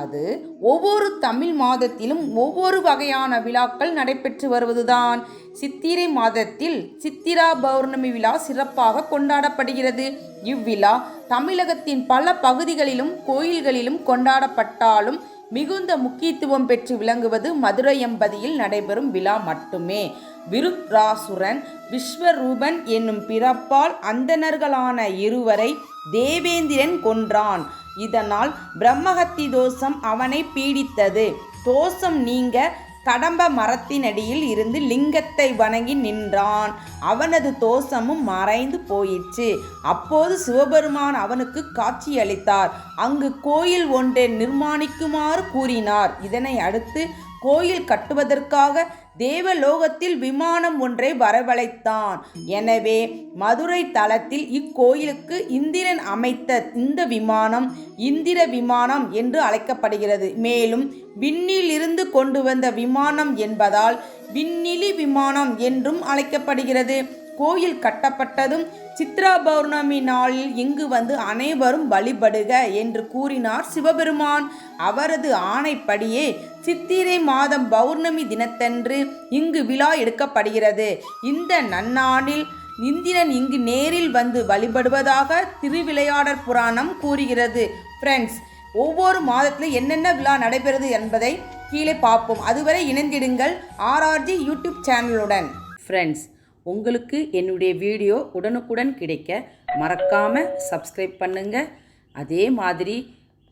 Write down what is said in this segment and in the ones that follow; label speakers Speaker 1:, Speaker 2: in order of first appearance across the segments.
Speaker 1: அது ஒவ்வொரு தமிழ் மாதத்திலும் ஒவ்வொரு வகையான விழாக்கள் நடைபெற்று வருவதுதான். சித்திரை மாதத்தில் சித்திரா பௌர்ணமி விழா சிறப்பாக கொண்டாடப்படுகிறது. இவ்விழா தமிழகத்தின் பல பகுதிகளிலும் கோயில்களிலும் கொண்டாடப்பட்டாலும் மிகுந்த முக்கியத்துவம் பெற்று விளங்குவது மதுரை எம்பதியில் நடைபெறும் விழா மட்டுமே. விருத்ராசுரன் விஸ்வரூபன் என்னும் பிறப்பால் அந்தணர்களான இருவரை தேவேந்திரன் கொன்றான். இதனால் பிரம்மஹத்தி தோஷம் அவனை பீடித்தது. தோஷம் நீங்க கடம்ப மரத்தினடியில் இருந்து லிங்கத்தை வணங்கி நின்றான். அவனது தோஷமும் மறைந்து போயிற்று. அப்போது சிவபெருமான் அவனுக்கு காட்சியளித்தார் அங்கு கோயில் ஒன்றை நிர்மாணிக்குமாறு கூறினார். இதனை அடுத்து கோயில் கட்டுவதற்காக தேவலோகத்தில் விமானம் ஒன்றை வரவழைத்தான். எனவே மதுரை தளத்தில் இக்கோயிலுக்கு இந்திரன் அமைத்த இந்த விமானம் இந்திர விமானம் என்று அழைக்கப்படுகிறது. மேலும் விண்ணிலிருந்து கொண்டு வந்த விமானம் என்பதால் விண்ணிலி விமானம் என்றும் அழைக்கப்படுகிறது. கோயில் கட்டப்பட்டதும் சித்ரா பௌர்ணமி நாளில் இங்கு வந்து அனைவரும் வழிபடுக என்று கூறினார் சிவபெருமான். அவரது ஆணைப்படியே சித்திரை மாதம் பௌர்ணமி தினத்தன்று இங்கு விழா எடுக்கப்படுகிறது. இந்த நன்னாளில் இந்திரன் இங்கு நேரில் வந்து வழிபடுவதாக திருவிளையாடற் புராணம் கூறுகிறது. ஃப்ரெண்ட்ஸ் ஒவ்வொரு மாதத்தில் என்னென்ன விழா நடைபெறுது என்பதை கீழே பார்ப்போம். அதுவரை இணைந்திடுங்கள் ஆர்ஆர்ஜி யூடியூப் சேனலுடன்.
Speaker 2: ஃப்ரெண்ட்ஸ் உங்களுக்கு என்னுடைய வீடியோ உடனுக்குடன் கிடைக்க மறக்காமல் சப்ஸ்கிரைப் பண்ணுங்கள் அதே மாதிரி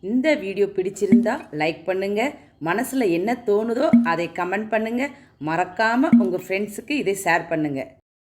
Speaker 2: இந்த வீடியோ பிடிச்சிருந்தா லைக் பண்ணுங்கள் மனசில் என்ன தோணுதோ அதை கமெண்ட் பண்ணுங்கள் மறக்காமல் உங்கள் ஃப்ரெண்ட்ஸுக்கு இதை ஷேர் பண்ணுங்கள்